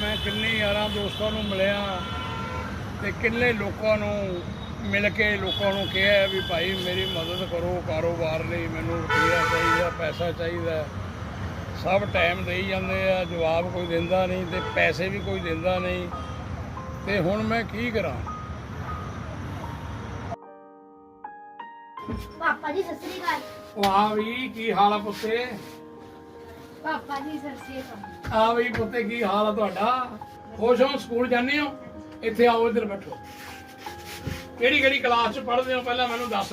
ਮੈਂ ਕਿੰਨੇ ਯਾਰਾਂ ਦੋਸਤਾਂ ਨੂੰ ਮਿਲਿਆ ਤੇ ਕਿੰਨੇ ਲੋਕਾਂ ਨੂੰ ਮਿਲ ਕੇ ਲੋਕਾਂ ਨੂੰ ਕਿਹਾ ਵੀ ਭਾਈ ਮੇਰੀ ਮਦਦ ਕਰੋ ਕਾਰੋਬਾਰ ਲਈ ਮੈਨੂੰ ਰੁਪਈਆ ਚਾਹੀਦਾ ਪੈਸਾ ਚਾਹੀਦਾ। ਸਭ ਟਾਈਮ ਦੇਈ ਜਾਂਦੇ ਆ ਜਵਾਬ ਕੋਈ ਦਿੰਦਾ ਨਹੀਂ ਤੇ ਪੈਸੇ ਵੀ ਕੋਈ ਦਿੰਦਾ ਨਹੀਂ। ਤੇ ਹੁਣ ਮੈਂ ਕੀ ਕਰਾਂ? ਪਾਪਾ ਜੀ ਸਤਿ ਸ੍ਰੀ ਅਕਾਲ। ਵਾਹ ਵੀ ਕੀ ਹਾਲ ਆ ਪੁੱਤੇ? ਪਾਪਾ ਜੀ ਆ ਵੀ ਪੁੱਤੇ ਕੀ ਹਾਲ ਆ ਤੁਹਾਡਾ? ਖੁਸ਼ ਹੋ? ਸਕੂਲ ਜਾਂਦੇ ਹੋ? ਇੱਥੇ ਆਓ ਇੱਧਰ ਬੈਠੋ। ਕਿਹੜੀ ਕਿਹੜੀ ਕਲਾਸ ਚ ਪੜ੍ਹਦੇ ਹੋ? ਪਹਿਲਾਂ ਮੈਨੂੰ ਦੱਸ।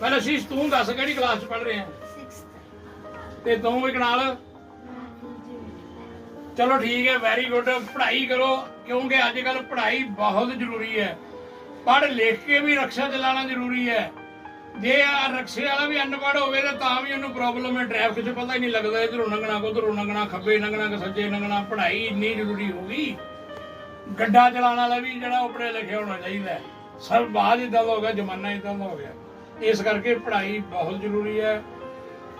ਪਹਿਲਾਂ ਸ਼ੀਸ਼ ਤੂੰ ਦੱਸ ਕਿਹੜੀ ਕਲਾਸ ਚ ਪੜ੍ਹ ਰਿਹਾ? 6th ਤੇ ਤੂੰ ਵੀ ਨਾਲ? ਚਲੋ ਠੀਕ ਹੈ ਵੈਰੀ ਗੁੱਡ ਪੜ੍ਹਾਈ ਕਰੋ ਕਿਉਂਕਿ ਅੱਜ ਕੱਲ ਪੜ੍ਹਾਈ ਬਹੁਤ ਜ਼ਰੂਰੀ ਹੈ। ਪੜ੍ਹ ਲਿਖ ਕੇ ਵੀ ਰਕਸ਼ਾ ਚਲਾਉਣਾ ਜ਼ਰੂਰੀ ਹੈ। ਜੇ ਆ ਰਕਸ਼ੇ ਵਾਲਾ ਵੀ ਅਨਪੜ੍ਹ ਹੋਵੇ ਤਾਂ ਤਾਂ ਵੀ ਉਹਨੂੰ ਪ੍ਰੋਬਲਮ ਹੈ। ਟ੍ਰੈਫਿਕ 'ਚ ਪਤਾ ਹੀ ਨਹੀਂ ਲੱਗਦਾ ਇਧਰੋਂ ਲੰਘਣਾ ਉਧਰੋਂ ਲੰਘਣਾ, ਖੱਬੇ ਲੰਘਣਾ ਕਿ ਸੱਜੇ ਲੰਘਣਾ। ਪੜ੍ਹਾਈ ਇੰਨੀ ਜ਼ਰੂਰੀ ਹੋ ਗਈ। ਗੱਡਾ ਚਲਾਉਣ ਵਾਲਾ ਵੀ ਜਿਹੜਾ ਉਹ ਲਿਖਿਆ ਹੋਣਾ ਚਾਹੀਦਾ ਹੈ। ਸਭ ਬਾਅਦ ਇਦਾਂ ਦਾ ਹੋ ਗਿਆ, ਜ਼ਮਾਨਾ ਇਦਾਂ ਦਾ ਹੋ ਗਿਆ। ਇਸ ਕਰਕੇ ਪੜ੍ਹਾਈ ਬਹੁਤ ਜ਼ਰੂਰੀ ਹੈ।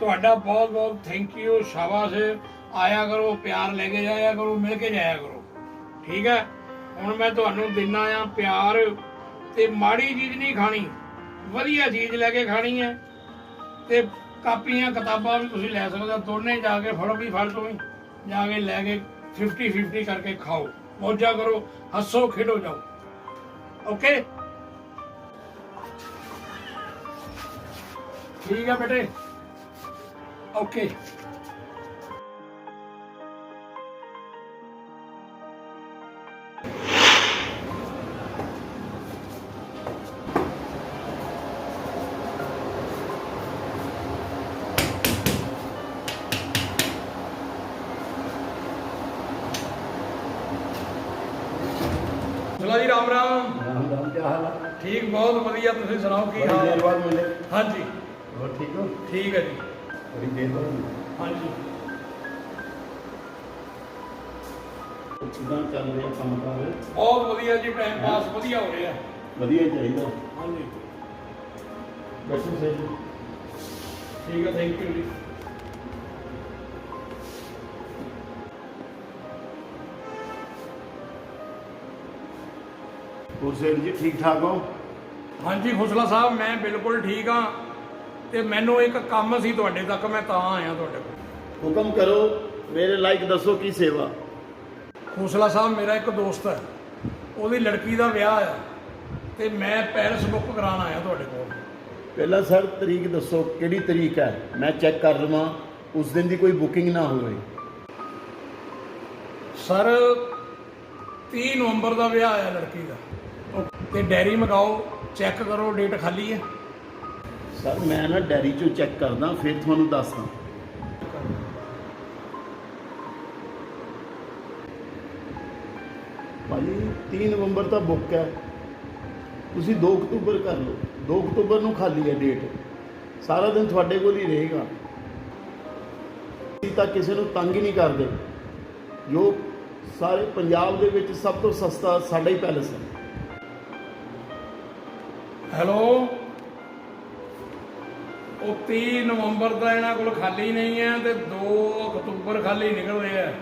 ਤੁਹਾਡਾ ਬਹੁਤ ਬਹੁਤ ਥੈਂਕ ਯੂ ਸ਼ਾਬਾਸ਼। ਆਇਆ ਕਰੋ, ਪਿਆਰ ਲੈ ਕੇ ਜਾਇਆ ਕਰੋ, ਮਿਲ ਕੇ ਜਾਇਆ ਕਰੋ। ਠੀਕ ਹੈ? ਹੁਣ ਮੈਂ ਤੁਹਾਨੂੰ ਦਿਨਾ ਆ ਪਿਆਰ ਤੇ ਮਾੜੀ ਚੀਜ਼ ਨਹੀਂ ਖਾਣੀ। ਵਧੀਆ ਚੀਜ਼ ਲੈ ਕੇ ਖਾਣੀ ਹੈ ਤੇ ਕਾਪੀਆਂ, ਕਿਤਾਬਾਂ ਵੀ ਤੁਸੀਂ ਲੈ ਸਕਦੇ ਹੋ। ਦੋਨੇ ਜਾ ਕੇ ਫੜੋ ਵੀ, ਫੜ ਤੋਂ ਵੀ। ਜਾ ਕੇ ਲੈ ਕੇ 50 50 ਕਰਕੇ ਖਾਓ। ਮੌਜਾਂ ਕਰੋ, ਹੱਸੋ, ਖੇਡੋ ਜਾਓ। ਓਕੇ ਠੀਕ ਹੈ ਬੇਟੇ? ਓਕੇ ਚਲੋ ਜੀ ਰਾਮ ਰਾਮ। ਰਾਮ ਰਾਮ ਕੀ ਹਾਲ ਹੈ ਠੀਕ ਬਹੁਤ ਵਧੀਆ। ਤੁਸੀਂ ਸੁਣਾਓ ਕੀ ਹਾਲ? ਹੈ ਬਾਅਦ ਮਿਲੇ ਹਾਂਜੀ। ਹੋਰ ਠੀਕ ਹੋ? ਠੀਕ ਹੈ ਜੀ। ਬੜੀ ਦੇਰ ਬਾਅਦ ਹਾਂਜੀ। ਕਿਦਾਂ ਚੱਲ ਰਿਹਾ ਕੰਮ ਕਾਰ ਬਹੁਤ ਵਧੀਆ ਜੀ ਟਾਈਮ ਪਾਸ ਵਧੀਆ ਹੋ ਰਿਹਾ। ਵਧੀਆ ਚਾਹੀਦਾ। ਹਾਂਜੀ। ਬੈਠੋ ਸਹੀ। ਠੀਕ ਹੈ ਥੈਂਕ ਯੂ ਜੀ। ਹੋਰ ਸੇਠ ਜੀ ਠੀਕ ਠਾਕ ਹੋ? ਹਾਂਜੀ ਖੁਸਲਾ ਸਾਹਿਬ ਮੈਂ ਬਿਲਕੁਲ ਠੀਕ ਹਾਂ ਤੇ ਮੈਨੂੰ ਇੱਕ ਕੰਮ ਸੀ ਤੁਹਾਡੇ ਤੱਕ ਮੈਂ ਤਾਂ ਆਇਆ ਤੁਹਾਡੇ ਕੋਲ। ਹੁਕਮ ਕਰੋ ਮੇਰੇ ਲਾਇਕ ਦੱਸੋ ਕੀ ਸੇਵਾ? ਖੁਸਲਾ ਸਾਹਿਬ ਮੇਰਾ ਇੱਕ ਦੋਸਤ ਹੈ ਉਹਦੀ ਲੜਕੀ ਦਾ ਵਿਆਹ ਆ ਤੇ ਮੈਂ ਪੈਰਿਸ ਬੁੱਕ ਕਰਾਉਣ ਆਇਆ ਤੁਹਾਡੇ ਕੋਲ। ਪਹਿਲਾਂ ਸਰ ਤਰੀਕ ਦੱਸੋ ਕਿਹੜੀ ਤਰੀਕ ਹੈ? ਮੈਂ ਚੈੱਕ ਕਰ ਲਵਾਂ ਉਸ ਦਿਨ ਦੀ ਕੋਈ ਬੁਕਿੰਗ ਨਾ ਹੋਵੇ। ਸਰ 30 ਨਵੰਬਰ ਦਾ ਵਿਆਹ ਆ ਲੜਕੀ ਦਾ। ਤੇ ਡੈਰੀ ਮਗਾਓ ਚੈੱਕ ਕਰੋ ਡੇਟ ਖਾਲੀ ਹੈ। ਸਰ ਮੈਂ ਨਾ ਡੈਰੀ ਚੋਂ ਚੈੱਕ ਕਰਦਾ ਫਿਰ ਤੁਹਾਨੂੰ ਦੱਸਦਾ। ਭਾਜੀ 3 ਨਵੰਬਰ ਤਾਂ ਬੁੱਕ ਹੈ। ਤੁਸੀਂ 2 ਅਕਤੂਬਰ ਕਰ ਲਓ। 2 ਅਕਤੂਬਰ ਨੂੰ ਖਾਲੀ ਹੈ ਡੇਟ। ਸਾਰਾ ਦਿਨ ਤੁਹਾਡੇ ਕੋਲ ਹੀ ਰਹੇਗਾ। ਅਸੀਂ ਤਾਂ ਕਿਸੇ ਨੂੰ ਤੰਗ ਹੀ ਨਹੀਂ ਕਰਦੇ। ਜੋ ਸਾਰੇ ਪੰਜਾਬ ਦੇ ਵਿੱਚ ਸਭ ਤੋਂ ਸਸਤਾ ਸਾਡਾ ਹੀ ਪੈਲਸ ਹੈ। ਹੈਲੋ? ਉਹ 30 ਨਵੰਬਰ ਦਾ ਇਹਨਾਂ ਕੋਲ ਖਾਲੀ ਨਹੀਂ ਹੈ ਤੇ 2 ਅਕਤੂਬਰ ਖਾਲੀ ਨਿਕਲ ਰਿਹਾ ਹੈ।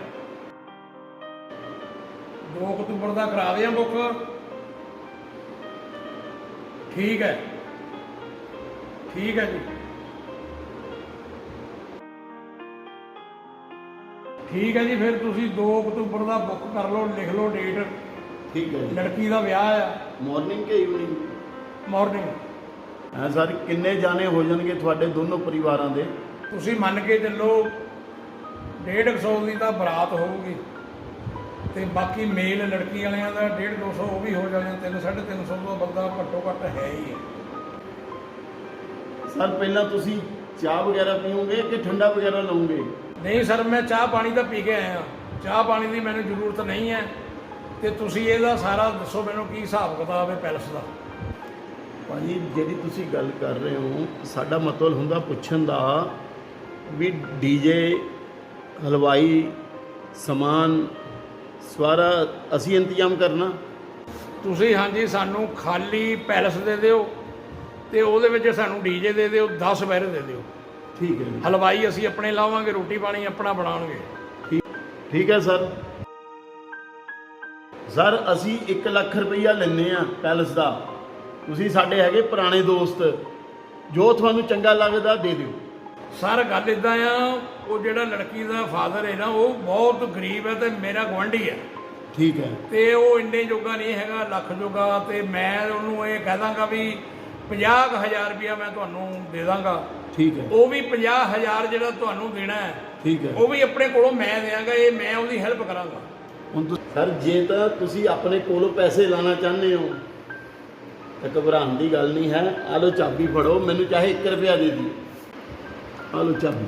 2 ਅਕਤੂਬਰ ਦਾ ਕਰਾ ਦਿਆਂ ਬੁੱਕ। ਠੀਕ ਹੈ। ਠੀਕ ਹੈ ਜੀ। ਠੀਕ ਹੈ ਜੀ ਫਿਰ ਤੁਸੀਂ 2 ਅਕਤੂਬਰ ਦਾ ਬੁੱਕ ਕਰ ਲਓ ਲਿਖ ਲਓ ਡੇਟ। ਠੀਕ ਹੈ ਜੀ। ਲੜਕੀ ਦਾ ਵਿਆਹ ਆ। ਮਾਰਨਿੰਗ ਕੇ ਈਵਨਿੰਗ ਮਾਰਨਿੰਗ ਹਾਂ ਸਰ ਕਿੰਨੇ ਜਾਣੇ ਹੋ ਜਾਣਗੇ ਤੁਹਾਡੇ ਦੋਨੋਂ ਪਰਿਵਾਰਾਂ ਦੇ? ਤੁਸੀਂ ਮੰਨ ਕੇ ਚੱਲੋ 150 ਦੀ ਤਾਂ ਬਰਾਤ ਹੋਊਗੀ। ਤੇ ਬਾਕੀ ਮੇਲ ਲੜਕੀ ਵਾਲਿਆਂ ਦਾ 150 200 ਉਹ ਵੀ ਹੋ ਜਾਣੇ 3 350 ਦਾ ਬੰਦਾ ਘੱਟੋ ਘੱਟ ਹੈ ਹੀ ਹੈ। ਸਰ ਪਹਿਲਾਂ ਤੁਸੀਂ ਚਾਹ ਵਗੈਰਾ ਪੀਓਗੇ ਕਿ ਠੰਡਾ ਵਗੈਰਾ ਲਓਗੇ? ਨਹੀਂ ਸਰ ਮੈਂ ਚਾਹ ਪਾਣੀ ਤਾਂ ਪੀ ਕੇ ਆਇਆ। ਚਾਹ ਪਾਣੀ ਦੀ ਮੈਨੂੰ ਜ਼ਰੂਰਤ ਨਹੀਂ ਹੈ। ਤੇ ਤੁਸੀਂ ਇਹਦਾ ਸਾਰਾ ਦੱਸੋ ਮੈਨੂੰ ਕੀ ਹਿਸਾਬ ਕਿਤਾਬ ਹੈ ਪੈਲਸ ਦਾ। ਭਾਜੀ ਜਿਹੜੀ ਤੁਸੀਂ ਗੱਲ ਕਰ ਰਹੇ ਹੋ ਸਾਡਾ ਮਤਲਬ ਹੁੰਦਾ ਪੁੱਛਣ ਦਾ ਵੀ ਡੀਜੇ ਹਲਵਾਈ ਸਮਾਨ ਸਵਾਰਾ ਅਸੀਂ ਇੰਤਜ਼ਾਮ ਕਰਨਾ। ਤੁਸੀਂ ਹਾਂਜੀ ਸਾਨੂੰ ਖਾਲੀ ਪੈਲਸ ਦੇ ਦਿਓ ਤੇ ਉਹਦੇ ਵਿੱਚ ਸਾਨੂੰ ਡੀਜੇ ਦੇ ਦਿਓ 10 ਬੈਰ ਦੇ ਦਿਓ। ਠੀਕ ਹੈ ਹਲਵਾਈ ਅਸੀਂ ਆਪਣੇ ਲਾਵਾਂਗੇ ਰੋਟੀ ਪਾਣੀ ਆਪਣਾ ਬਣਾਉਣਗੇ। ਠੀਕ ਠੀਕ ਹੈ ਸਰ। ਸਰ ਅਸੀਂ 1 ਲੱਖ ਰੁਪਈਆ ਲੈਨੇ ਆ ਪੈਲਸ ਦਾ। ਤੁਸੀਂ ਸਾਡੇ ਹੈਗੇ ਪੁਰਾਣੇ ਦੋਸਤ ਜੋ ਤੁਹਾਨੂੰ ਚੰਗਾ ਲੱਗਦਾ ਦੇ ਦਿਓ। ਸਰ ਗੱਲ ਇਦਾਂ ਆ ਉਹ ਜਿਹੜਾ ਲੜਕੀ ਦਾ ਫਾਦਰ ਹੈ ਨਾ ਉਹ ਬਹੁਤ ਗਰੀਬ ਹੈ ਤੇ ਮੇਰਾ ਗੁਆਂਢੀ ਹੈ। ਠੀਕ ਹੈ। ਤੇ ਉਹ ਇੰਨੇ ਜੋਗਾ ਨਹੀਂ ਹੈਗਾ ਲੱਖ ਜੋਗਾ ਤੇ ਮੈਂ ਉਹਨੂੰ ਇਹ ਕਹਿ ਦਾਂਗਾ ਵੀ 50000 ਰੁਪਇਆ ਮੈਂ ਤੁਹਾਨੂੰ ਦੇ ਦਾਂਗਾ। ਠੀਕ ਹੈ। ਉਹ ਵੀ 50000 ਜਿਹੜਾ ਤੁਹਾਨੂੰ ਦੇਣਾ ਹੈ ਠੀਕ ਹੈ। ਉਹ ਵੀ ਆਪਣੇ ਕੋਲੋਂ ਮੈਂ ਦਿਆਂਗਾ ਇਹ ਮੈਂ ਉਹਦੀ ਹੈਲਪ ਕਰਾਂਗਾ। ਹੁਣ ਤੁਸੀਂ ਸਰ ਜੇ ਤਾਂ ਤੁਸੀਂ ਆਪਣੇ ਕੋਲੋਂ ਪੈਸੇ ਲਾਣਾ ਚਾਹੁੰਦੇ ਹੋ ਤਾਂ ਘਬਰਾਉਣ ਦੀ ਗੱਲ ਨਹੀਂ ਹੈ। ਆ ਚਾਬੀ ਫੜੋ ਮੈਨੂੰ ਚਾਹੇ 1 ਰੁਪਿਆ ਦੇ ਦਿਓ। ਆ ਚਾਬੀ।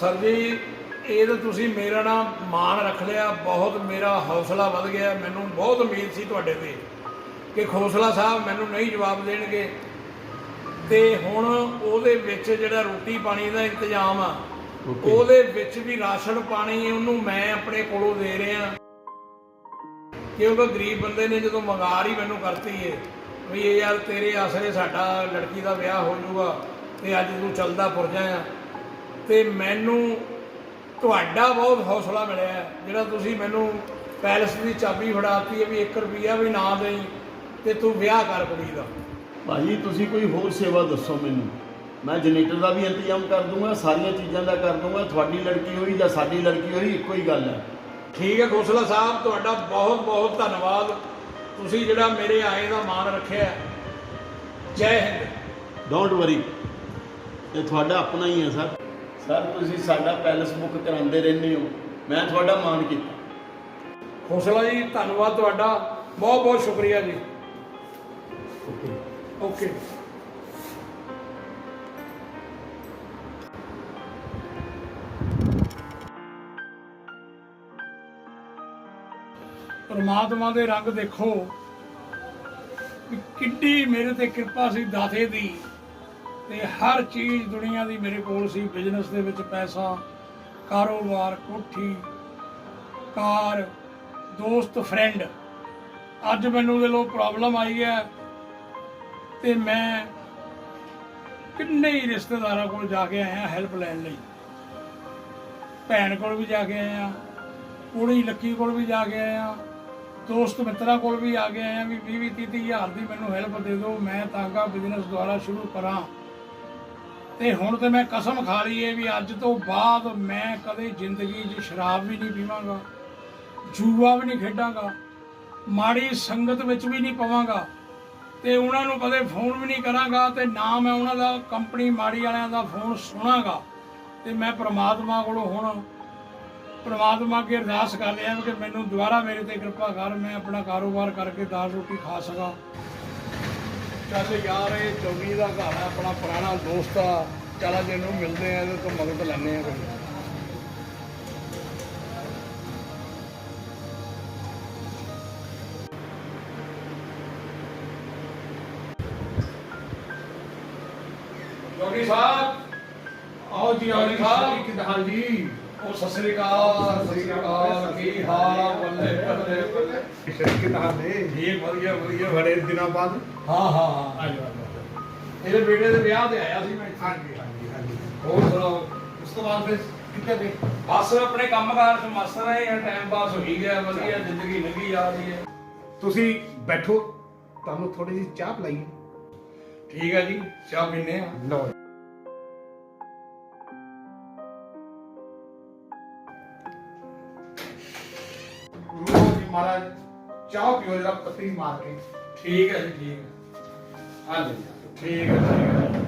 ਸਰ ਜੀ ਇਹ ਤਾਂ ਤੁਸੀਂ ਮੇਰਾ ਨਾਮ ਮਾਣ ਰੱਖ ਲਿਆ। ਬਹੁਤ ਮੇਰਾ ਹੌਸਲਾ ਵੱਧ ਗਿਆ। ਮੈਨੂੰ ਬਹੁਤ ਉਮੀਦ ਸੀ ਤੁਹਾਡੇ ਤੇ ਕਿ ਖੋਸਲਾ ਸਾਹਿਬ ਮੈਨੂੰ ਨਹੀਂ ਜਵਾਬ ਦੇਣਗੇ। ਤੇ ਹੁਣ ਉਹਦੇ ਵਿੱਚ ਜਿਹੜਾ ਰੋਟੀ ਪਾਣੀ ਦਾ ਇੰਤਜ਼ਾਮ ਆ. ਉਹਦੇ ਵਿੱਚ ਵੀ ਰਾਸ਼ਨ ਪਾਣੀ ਉਹਨੂੰ ਮੈਂ ਆਪਣੇ ਕੋਲੋਂ ਦੇ ਰਿਹਾ। ਕਿਉਂਕਿ ਗਰੀਬ ਬੰਦੇ ਨੇ ਜਦੋਂ ਮੰਗਾਰ ਹੀ ਮੈਨੂੰ ਕਰਤੀ ਏ, ਵੀ ਇਹ ਯਾਰ ਤੇਰੇ ਆਸਰੇ ਸਾਡਾ ਲੜਕੀ ਦਾ ਵਿਆਹ ਹੋ ਜਾਊਗਾ ਤੇ ਅੱਜ ਤੂੰ ਚੱਲਦਾ ਪੁਰਜਾ ਆ। ਤੇ ਮੈਨੂੰ ਤੁਹਾਡਾ ਬਹੁਤ ਹੌਸਲਾ ਮਿਲਿਆ ਜਿਹੜਾ ਤੁਸੀਂ ਮੈਨੂੰ ਪੈਲਸ ਦੀ ਚਾਬੀ ਫੜਾਤੀ ਹੈ ਵੀ 1 ਰੁਪਿਆ ਵੀ ਨਾ ਦੇਈ ਤੇ ਤੂੰ ਵਿਆਹ ਕਰ ਕੁੜੀ ਦਾ। ਭਾਜੀ, ਤੁਸੀਂ ਕੋਈ ਹੋਰ ਸੇਵਾ ਦੱਸੋ ਮੈਨੂੰ। ਮੈਂ ਜਨਰੇਟਰ ਦਾ ਵੀ ਇੰਤਜ਼ਾਮ ਕਰ ਦੂੰਗਾ, ਸਾਰੀਆਂ ਚੀਜ਼ਾਂ ਦਾ ਕਰ ਦੂੰਗਾ, ਤੁਹਾਡੀ ਲੜਕੀ ਹੋਈ ਜਾਂ ਸਾਡੀ ਲੜਕੀ ਹੋਈ, ਇੱਕੋ ਹੀ ਗੱਲ ਹੈ। ਠੀਕ ਹੈ ਖੋਸਲਾ ਸਾਹਿਬ ਤੁਹਾਡਾ ਬਹੁਤ ਬਹੁਤ ਧੰਨਵਾਦ। ਤੁਸੀਂ ਜਿਹੜਾ ਮੇਰੇ ਆਏ ਦਾ ਮਾਣ ਰੱਖਿਆ ਹੈ। ਜੈ ਹਿੰਦ। ਡੋਂਟ ਵਰੀ ਇਹ ਤੁਹਾਡਾ ਆਪਣਾ ਹੀ ਹੈ ਸਰ। ਸਰ ਤੁਸੀਂ ਸਾਡਾ ਪੈਲਸ ਬੁੱਕ ਕਰਾਉਂਦੇ ਰਹਿੰਦੇ ਹੋ। ਮੈਂ ਤੁਹਾਡਾ ਮਾਣ ਕੀਤਾ। ਖੋਸਲਾ ਜੀ ਧੰਨਵਾਦ ਤੁਹਾਡਾ। ਬਹੁਤ ਬਹੁਤ ਸ਼ੁਕਰੀਆ ਜੀ। ਓਕੇ ਓਕੇ ਪਰਮਾਤਮਾ ਦੇ ਰੰਗ ਦੇਖੋ ਕਿੱਡੀ ਮੇਰੇ ਤੇ ਕਿਰਪਾ ਸੀ ਦਾਤੇ ਦੀ ਤੇ ਹਰ ਚੀਜ਼ ਦੁਨੀਆ ਦੀ ਮੇਰੇ ਕੋਲ ਸੀ ਬਿਜ਼ਨਸ ਦੇ ਵਿੱਚ ਪੈਸਾ, ਕਾਰੋਬਾਰ, ਕੋਠੀ, ਕਾਰ, ਦੋਸਤ ਫਰੈਂਡ ਅੱਜ ਮੈਨੂੰ ਦੇ ਲੋ ਪ੍ਰੋਬਲਮ ਆਈ ਹੈ ਤੇ ਮੈਂ ਕਿੰਨੇ ਹੀ ਰਿਸ਼ਤੇਦਾਰਾਂ ਕੋਲ ਜਾ ਕੇ ਆਇਆ ਹੈਲਪ ਲੈਣ ਲਈ। ਭੈਣ ਕੋਲ ਵੀ ਜਾ ਕੇ ਆਇਆ, ਕੁੜੀ, ਲੱਕੀ ਕੋਲ ਵੀ ਜਾ ਕੇ ਆਇਆ। ਦੋਸਤ ਮਿੱਤਰਾਂ ਕੋਲ ਵੀ ਆ ਕੇ ਆਇਆ ਵੀ 20 30 30 ਹਜ਼ਾਰ ਦੀ ਮੈਨੂੰ ਹੈਲਪ ਦੇ ਦਿਓ, ਮੈਂ ਤਾਂਗਾ ਬਿਜ਼ਨਸ ਦੁਆਰਾ ਸ਼ੁਰੂ ਕਰਾਂ। ਤੇ ਹੁਣ ਤੇ ਮੈਂ ਕਸਮ ਖਾ ਲਈ ਹੈ ਵੀ ਅੱਜ ਤੋਂ ਬਾਅਦ ਮੈਂ ਕਦੇ ਜ਼ਿੰਦਗੀ 'ਚ ਸ਼ਰਾਬ ਵੀ ਨਹੀਂ ਪੀਵਾਂਗਾ, ਜੂਆ ਵੀ ਨਹੀਂ ਖੇਡਾਂਗਾ, ਮਾੜੀ ਸੰਗਤ ਵਿੱਚ ਵੀ ਨਹੀਂ ਪਵਾਂਗਾ, ਤੇ ਉਹਨਾਂ ਨੂੰ ਕਦੇ ਫੋਨ ਵੀ ਨਹੀਂ ਕਰਾਂਗਾ, ਤੇ ਨਾ ਮੈਂ ਉਹਨਾਂ ਦਾ ਕੰਪਨੀ ਮਾੜੀ ਵਾਲਿਆਂ ਦਾ ਫੋਨ ਸੁਣਾਂਗਾ, ਤੇ ਮੈਂ ਪ੍ਰਮਾਤਮਾ ਕੋਲੋਂ ਹੁਣ ਪ੍ਰਮਾਤਮਾ ਅੱਗੇ ਅਰਦਾਸ ਕਰ ਰਿਹਾ ਕਿ ਮੈਨੂੰ ਦੁਬਾਰਾ ਮੇਰੇ ਤੇ ਕਿਰਪਾ ਕਰ ਮੈਂ ਆਪਣਾ ਕਾਰੋਬਾਰ ਕਰਕੇ ਦਾਲ ਰੋਟੀ ਖਾ ਸਕਾਂ। ਚੱਲ ਯਾਰ ਇਹ ਚੌਗੀ ਦਾ ਘਰ ਹੈ ਆਪਣਾ ਪੁਰਾਣਾ ਦੋਸਤ ਆ। ਚੱਲ ਅੱਜ ਇਹਨੂੰ ਮਿਲਦੇ ਆ ਇਹਦੇ ਤੋਂ ਮਦਦ ਲੈਣੇ ਆ ਕੋਈ। ਚੌਗੀ ਸਾਹਿਬ ਆਓ ਜੀ ਆਓ ਜੀ ਸਾਹਿਬ। ਕਿਦਾਂ ਹਾਲ ਜੀ ਉਹ ਸਤਿ ਸ੍ਰੀ ਅਕਾਲ ਸਤਿ ਸ੍ਰੀ ਅਕਾਲ ਕੀ ਹਾਲ ਆ? ਬੱਲੇ ਬੱਲੇ ਬੱਲੇ। ਸ਼ਰੀਕ ਕਿਦਾਂ ਹਾਲ ਨੇ? ਜੀ ਵਧੀਆ ਵਧੀਆ। ਬੜੇ ਦਿਨਾਂ ਬਾਅਦ? ਹਾਂ ਹਾਂ ਹਾਂ। ਆ ਜਾਓ ਇਹਦੇ ਬੇਟੇ ਦੇ ਵਿਆਹ ਤੇ ਆਇਆ ਸੀ ਮੈਂ ਇੱਥੇ। ਹਾਂਜੀ ਹਾਂਜੀ ਹਾਂਜੀ। ਹੋਰ ਸੁਣਾਓ? ਉਸ ਤੋਂ ਬਾਅਦ ਫਿਰ ਕਿੱਥੇ ਗਏ? ਬਸ ਆਪਣੇ ਕੰਮਕਾਰ ਚ ਮਸਤ ਰਹੇ ਆ ਟਾਈਮ ਪਾਸ ਹੋਈ ਗਿਆ ਵਧੀਆ ਜ਼ਿੰਦਗੀ ਲੰਘੀ ਜਾ ਰਹੀ ਹੈ। ਤੁਸੀਂ ਬੈਠੋ ਤੁਹਾਨੂੰ ਥੋੜੀ ਜਿਹੀ ਚਾਹ ਪਲਾਈਏ। ਠੀਕ ਹੈ ਜੀ ਚਾਹ ਪੀਨੇ ਆ। ਲਓ ਲਓ ਜੀ ਮਹਾਰਾਜ ਚਾਹ ਪੀਓ ਜਰਾ ਪੱਤੀ ਮਾਰ ਕੇ ਠੀਕ ਹੈ ਜੀ ਠੀਕ ਹੈ ਆ ਲੈ ਠੀਕ ਹੈ ਠੀਕ ਹੈ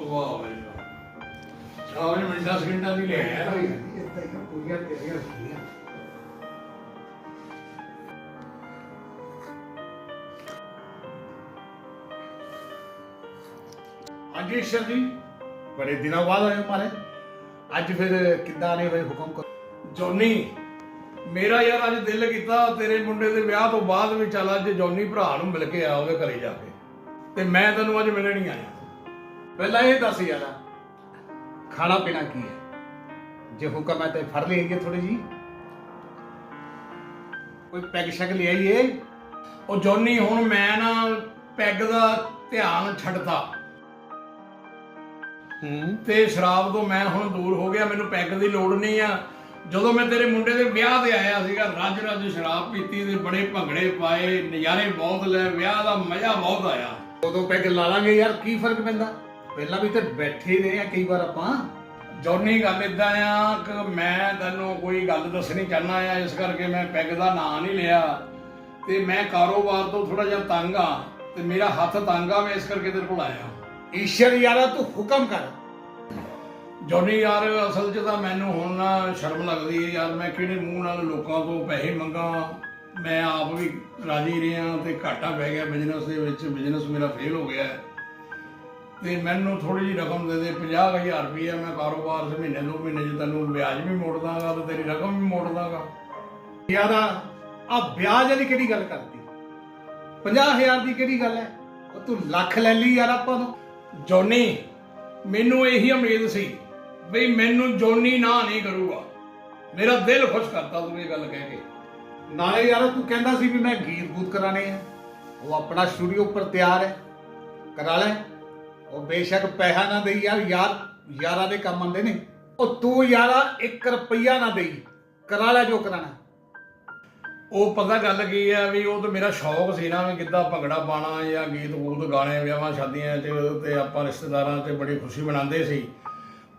ਵਾਹ ਬਈ ਵਾਹ ਚਾਹ ਵੀ ਮਿੰਟਾਂ ਸਕਿੰਟਾਂ ਦੀ ਲੈ ਆਇਆ ਇਦਾਂ ਹੀ ਪੂਰੀਆਂ ਤੇਰੀਆਂ ਹੁੰਦੀਆਂ ਹਾਂਜੀ ਈਸ਼ਰ ਜੀ ਬੜੇ ਦਿਨਾਂ ਬਾਅਦ ਆਏ ਹੋ ਮਾਰੇ ਅੱਜ ਫਿਰ ਕਿੱਦਾਂ ਆਨੇ ਹੋਏ ਹੁਕਮ ਕਰੋ ਜੋਨੀ ਮੇਰਾ ਯਾਰ ਅੱਜ ਦਿਲ ਕੀਤਾ ਤੇਰੇ ਮੁੰਡੇ ਦੇ ਵਿਆਹ ਤੋਂ ਬਾਅਦ ਵੀ ਚੱਲ ਅੱਜ ਜੋਨੀ ਭਰਾ ਨੂੰ ਮਿਲ ਕੇ ਆ ਉਹਦੇ ਘਰੇ ਜਾ ਕੇ। ਤੇ ਮੈਂ ਤੈਨੂੰ ਅੱਜ ਮਿਲਣ ਹੀ ਆਇਆ। ਪਹਿਲਾਂ ਇਹ ਦੱਸ ਯਾਰ ਖਾਣਾ ਪੀਣਾ ਕੀ ਹੈ? ਜੇ ਹੁਕਮ ਹੈ ਤੇ ਫੜ ਲਈਏ ਥੋੜੀ ਜੀ ਕੋਈ ਪੈਗ ਸ਼ੈਗ ਲੈ ਆਈਏ। ਉਹ ਜੋਨੀ ਹੁਣ ਮੈਂ ਨਾ ਪੈਗ ਦਾ ਧਿਆਨ ਛੱਡਤਾ। ਹੂੰ। ਤੇ ਸ਼ਰਾਬ ਤੋਂ ਮੈਂ ਹੁਣ ਦੂਰ ਹੋ ਗਿਆ ਮੈਨੂੰ ਪੈਗ ਦੀ ਲੋੜ ਨਹੀਂ ਆ। ਜਦੋਂ ਮੈਂ ਤੇਰੇ ਮੁੰਡੇ ਦੇ ਵਿਆਹ ਤੇ ਆਇਆ ਸੀਗਾ ਰੱਜ ਰੱਜ ਸ਼ਰਾਬ ਪੀਤੀ ਤੇ ਬੜੇ ਭੰਗੜੇ ਪਾਏ ਨਜ਼ਾਰੇ ਬਹੁਤ ਲੈ ਵਿਆਹ ਦਾ ਮਜ਼ਾ ਬਹੁਤ ਆਇਆ। ਉਦੋਂ ਪੈਗ ਲਾ ਲਾਂਗੇ ਯਾਰ ਕੀ ਫ਼ਰਕ ਪੈਂਦਾ? ਪਹਿਲਾਂ ਵੀ ਤੇ ਬੈਠੇ ਰਹੇ ਆ ਕਈ ਵਾਰ ਆਪਾਂ। ਜੋਨੀ ਗੱਲ ਇਦਾਂ ਆ ਕਿ ਮੈਂ ਤੈਨੂੰ ਕੋਈ ਗੱਲ ਦੱਸਣੀ ਚਾਹਨਾ ਆ ਇਸ ਕਰਕੇ ਮੈਂ ਪੈਗ ਦਾ ਨਾਂ ਨਹੀਂ ਲਿਆ। ਤੇ ਮੈਂ ਕਾਰੋਬਾਰ ਤੋਂ ਥੋੜਾ ਜਿਹਾ ਤੰਗ ਆ ਤੇ ਮੇਰਾ ਹੱਥ ਤੰਗ ਆ ਮੈਂ ਇਸ ਕਰਕੇ ਤੇਰੇ ਕੋਲ ਆਇਆ। ਈਸ਼ਰ ਯਾਰਾ ਤੂੰ ਹੁਕਮ ਕਰ। ਜੋਨੀ ਯਾਰ, ਅਸਲ 'ਚ ਤਾਂ ਮੈਨੂੰ ਹੁਣ ਨਾ ਸ਼ਰਮ ਲੱਗਦੀ ਹੈ ਯਾਰ, ਮੈਂ ਕਿਹੜੇ ਮੂੰਹ ਨਾਲ ਲੋਕਾਂ ਤੋਂ ਪੈਸੇ ਮੰਗਾ? ਮੈਂ ਆਪ ਵੀ ਰਾਜੀ ਰਿਹਾ ਤੇ ਘਾਟਾ ਪੈ ਗਿਆ ਬਿਜ਼ਨਸ ਦੇ ਵਿੱਚ ਬਿਜ਼ਨਸ ਮੇਰਾ ਫੇਲ ਹੋ ਗਿਆ ਹੈ। ਤੇ ਮੈਨੂੰ ਥੋੜੀ ਜਿਹੀ ਰਕਮ ਦੇ ਦੇ 50000 ਰੁਪਏ ਮੈਂ ਕਾਰੋਬਾਰ ਸੇ ਮਹੀਨੇ, ਦੋ ਮਹੀਨੇ 'ਚ ਤੈਨੂੰ ਵਿਆਜ ਵੀ ਮੋੜ ਦਾਂਗਾ ਤੇ ਤੇਰੀ ਰਕਮ ਵੀ ਮੋੜ ਦਾਂਗਾ। ਯਾਰਾ ਆ ਵਿਆਜ ਵਾਲੀ ਕਿਹੜੀ ਗੱਲ ਕਰਦੀ 50000 ਦੀ ਕਿਹੜੀ ਗੱਲ ਹੈ? ਉਹ ਤੂੰ ਲੱਖ ਲੈ ਲਈ ਯਾਰ ਆਪਾਂ ਤੋਂ ਜੋਨੀ, ਮੈਨੂੰ ਇਹੀ ਉਮੀਦ ਸੀ ਬਈ ਮੈਨੂੰ ਜੋਨੀ ਨਾ ਨਹੀਂ ਕਰੂਗਾ। ਮੇਰਾ ਦਿਲ ਖੁਸ਼ ਕਰਤਾ ਤੂੰ ਇਹ ਗੱਲ ਕਹਿ ਕੇ। ਨਾਲੇ ਯਾਰ ਤੂੰ ਕਹਿੰਦਾ ਸੀ ਵੀ ਮੈਂ ਗੀਤ ਗੂਤ ਕਰਾਣੇ ਆ। ਉਹ ਆਪਣਾ ਸਟੂਡੀਓ ਉੱਪਰ ਤਿਆਰ ਹੈ। ਕਰਾ ਲੈ। ਉਹ ਬੇਸ਼ੱਕ ਪੈਸਾ ਨਾ ਦੇਈ ਯਾਰ ਯਾਰ ਯਾਰਾਂ ਦੇ ਕੰਮ ਆਉਂਦੇ ਨੇ। ਉਹ ਤੂੰ ਯਾਰਾ 1 ਰੁਪਈਆ ਨਾ ਦੇਈ। ਕਰਾ ਲੈ ਜੋ ਕਰਾਣਾ ਉਹ ਪਤਾ ਗੱਲ ਕੀ ਹੈ ਵੀ ਉਹ ਤਾਂ ਮੇਰਾ ਸ਼ੌਕ ਸੀ ਨਾ ਵੀ ਕਿੱਦਾਂ ਭੰਗੜਾ ਪਾਣਾ ਜਾਂ ਗੀਤ ਗੂਤ ਗਾਣੇ ਵਿਆਹਾਂ ਸ਼ਾਦੀਆਂ 'ਚ ਤੇ ਆਪਾਂ ਰਿਸ਼ਤੇਦਾਰਾਂ 'ਚ ਬੜੀ ਖੁਸ਼ੀ ਮਨਾਉਂਦੇ ਸੀ।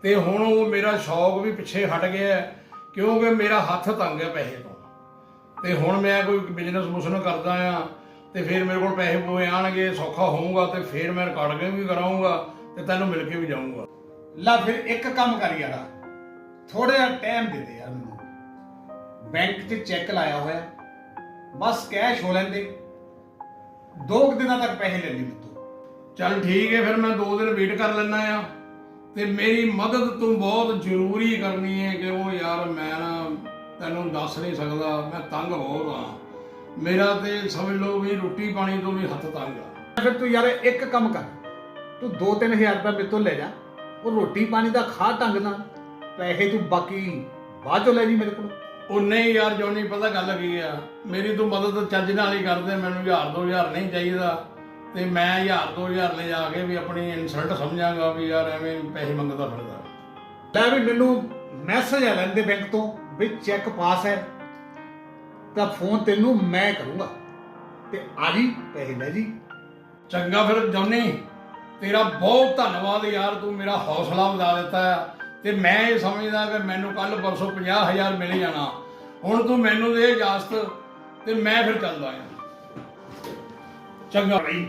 ਤੇ ਹੁਣ ਉਹ ਮੇਰਾ ਸ਼ੌਕ ਵੀ ਪਿੱਛੇ ਹਟ ਗਿਆ ਕਿਉਂਕਿ ਮੇਰਾ ਹੱਥ ਤੰਗ ਹੈ ਪੈਸੇ ਤੋਂ। ਤੇ ਹੁਣ ਮੈਂ ਕੋਈ ਬਿਜ਼ਨਸ ਮੁਸਨ ਕਰਦਾ ਆ ਤੇ ਫਿਰ ਮੇਰੇ ਕੋਲ ਪੈਸੇ ਪੂਏ ਆਣਗੇ, ਸੌਖਾ ਹੋਊਗਾ, ਤੇ ਫਿਰ ਮੈਂ ਰਿਕਾਰਡਿੰਗ ਵੀ ਕਰਾਉਂਗਾ ਤੇ ਤੈਨੂੰ ਮਿਲ ਕੇ ਵੀ ਜਾਊਂਗਾ। ਲਾ ਫਿਰ ਇੱਕ ਕੰਮ ਕਰ ਯਾਰਾ ਥੋੜਾ ਜਿਹਾ ਟਾਈਮ ਦੇ ਦੇ ਯਾਰ ਮੈਨੂੰ। ਬੈਂਕ 'ਚ ਚੈੱਕ ਲਾਇਆ ਹੋਇਆ, ਬਸ ਕੈਸ਼ ਹੋ ਲੈਂਦੇ। ਦੋ ਕੁ ਦਿਨਾਂ ਤੱਕ ਪੈਸੇ ਲੈ ਲਈ ਮੈਨੂੰ ਚੱਲ ਠੀਕ ਹੈ, ਫਿਰ ਮੈਂ ਦੋ ਦਿਨ ਵੇਟ ਕਰ ਲੈਣਾ ਆ ਤੇ ਮੇਰੀ ਮਦਦ ਤੂੰ ਬਹੁਤ ਜ਼ਰੂਰੀ ਕਰਨੀ ਹੈ ਕਿ ਉਹ ਯਾਰ ਮੈਂ ਨਾ ਤੈਨੂੰ ਦੱਸ ਨਹੀਂ ਸਕਦਾ ਮੈਂ ਤੰਗ ਬਹੁਤ ਆ ਮੇਰਾ ਤੇ ਸਮਝ ਲਓ ਵੀ ਰੋਟੀ ਪਾਣੀ ਤੋਂ ਵੀ ਹੱਥ ਤੰਗ ਆ। ਫਿਰ ਤੂੰ ਯਾਰ ਇੱਕ ਕੰਮ ਕਰ। ਤੂੰ 2-3000 ਰੁਪਏ ਮੇਰੇ ਤੋਂ ਲੈ ਜਾ। ਉਹ ਰੋਟੀ ਪਾਣੀ ਦਾ ਖਾ ਢੰਗ ਨਾਲ ਪੈਸੇ ਤੂੰ ਬਾਕੀ ਬਾਅਦ ਚੋਂ ਲੈ ਜੀ ਮੇਰੇ ਕੋਲ। ਉਹ ਨਹੀਂ ਯਾਰ ਜੋਨੀ ਪਤਾ ਗੱਲ ਕੀ ਆ? ਮੇਰੀ ਤੂੰ ਮਦਦ ਚੱਜ ਨਾਲ ਹੀ ਕਰਦੇ ਮੈਨੂੰ 1000 2000 ਨਹੀਂ ਚਾਹੀਦਾ। ਤੇ ਮੈਂ 1000 2000 ਲੈ ਜਾ ਕੇ ਵੀ ਆਪਣੀ ਇਨਸਲਟ ਸਮਝਾਂਗਾ ਵੀ ਯਾਰ ਐਵੇਂ ਪੈਸੇ ਮੰਗਦਾ ਫਿਰਦਾ। ਲੈ ਵੀ ਮੈਨੂੰ ਮੈਸੇਜ ਆ ਲੈਂਦੇ ਬੈਂਕ ਤੋਂ ਵੀ ਚੈੱਕ ਪਾਸ ਹੈ। ਤਾਂ ਫੋਨ ਤੈਨੂੰ ਮੈਂ ਕਰੂੰਗਾ। ਤੇ ਆ ਜੀ ਪੈਸੇ ਲੈ ਜੀ। ਚੰਗਾ ਫਿਰ ਜੌਨੀ ਤੇਰਾ ਬਹੁਤ ਧੰਨਵਾਦ ਯਾਰ ਤੂੰ ਮੇਰਾ ਹੌਸਲਾ ਵਧਾ ਦਿੱਤਾ ਹੈ। ਤੇ ਮੈਂ ਇਹ ਸਮਝਦਾ ਕਿ ਮੈਨੂੰ ਕੱਲ ਪਰਸੋਂ 50000 ਮਿਲ ਜਾਣਾ। ਹੁਣ ਤੂੰ ਮੈਨੂੰ ਦੇ ਇਜਾਜ਼ਤ ਤੇ ਮੈਂ ਫਿਰ ਚੱਲਦਾ ਆ ਚੰਗਾ ਭਾਈ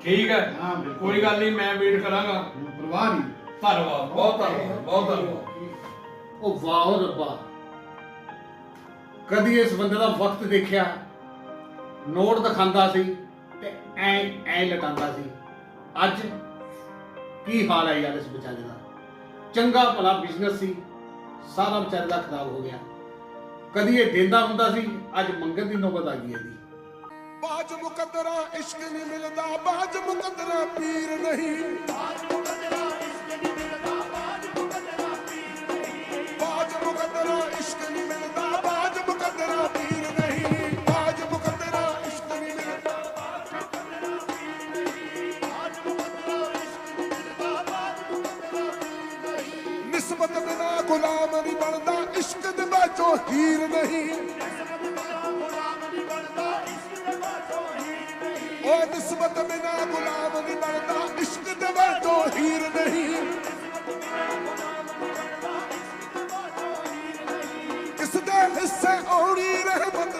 ਠੀਕ ਹੈ। ਹਾਂ, ਬਿਲਕੁਲ। ਕੋਈ ਗੱਲ ਨਹੀਂ ਮੈਂ ਵੇਟ ਕਰਾਂਗਾ। ਪਰਵਾਹ ਨਹੀਂ। ਧੰਨਵਾਦ ਬਹੁਤ ਧੰਨਵਾਦ ਬਹੁਤ ਧੰਨਵਾਦ। ਉਹ ਵਾਹ ਰੱਬਾ। ਕਦੀ ਇਸ ਬੰਦੇ ਦਾ ਵਕਤ ਦੇਖਿਆ? ਨੋਟ ਦਿਖਾਉਂਦਾ ਸੀ ਤੇ ਐ ਐ ਲਟਾਉਂਦਾ ਸੀ। ਅੱਜ ਕੀ ਹਾਲ ਹੈ ਯਾਰ ਇਸ ਵਿਚਾਰੇ ਦਾ? ਚੰਗਾ ਭਲਾ ਬਿਜ਼ਨਸ ਸੀ। ਸਾਰਾ ਵਿਚਾਰੇ ਦਾ ਖਰਾਬ ਹੋ ਗਿਆ। ਕਦੀ ਇਹ ਦਿੰਦਾ ਹੁੰਦਾ ਸੀ ਅੱਜ ਮੰਗਣ ਦੀ ਨੌਬਤ ਆ ਗਈ ਇਹਦੀ ਬਾਜ ਮੁਕੱਦਰਾ ਇਸ਼ਕ ਨਹੀਂ ਮਿਲਦਾ ਬਾਜ ਮੁਕੱਦਰਾ ਪੀਰ ਨਹੀਂ ਬਾਜ ਮੁਕੱਦਰਾ ਇਸ਼ਕ ਨਹੀਂ ਮਿਲਦਾ ਬਾਜ ਮੁਕੱਦਰਾ ਪੀਰ ਨਹੀਂ ਬਾਜ ਮੁਕੱਦਰਾ ਇਸ਼ਕ ਨਹੀਂ ਮਿਲਦਾ ਨਿਸਬਤ ਬਿਨਾ ਗੁਲਾਮ ਨਹੀਂ ਬਣਦਾ ਇਸ਼ਕ ਦੇ ਬਾਝੋਂ ਹੀਰ ਨਹੀਂ ਉਹ ਬਿਨਾ ਗੁਲਾਮ ਨਹੀਂ ਬਣਦਾ, ਇਸ਼ਕ ਦੇ ਬਾਝੋਂ ਹੀਰ ਨਹੀਂ। ਕਿਸ ਦੇ ਹਿੱਸੇ ਆਉਣੀ ਰਹਿਮਤ।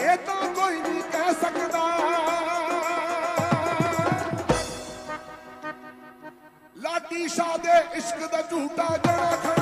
ਇਹ ਤਾਂ ਕੋਈ ਨਹੀਂ ਕਹਿ ਸਕਦਾ। ਲਾਡੀ ਸ਼ਾਹ ਦੇ ਇਸ਼ਕ ਦਾ ਝੂਟਾ ਜਣਾ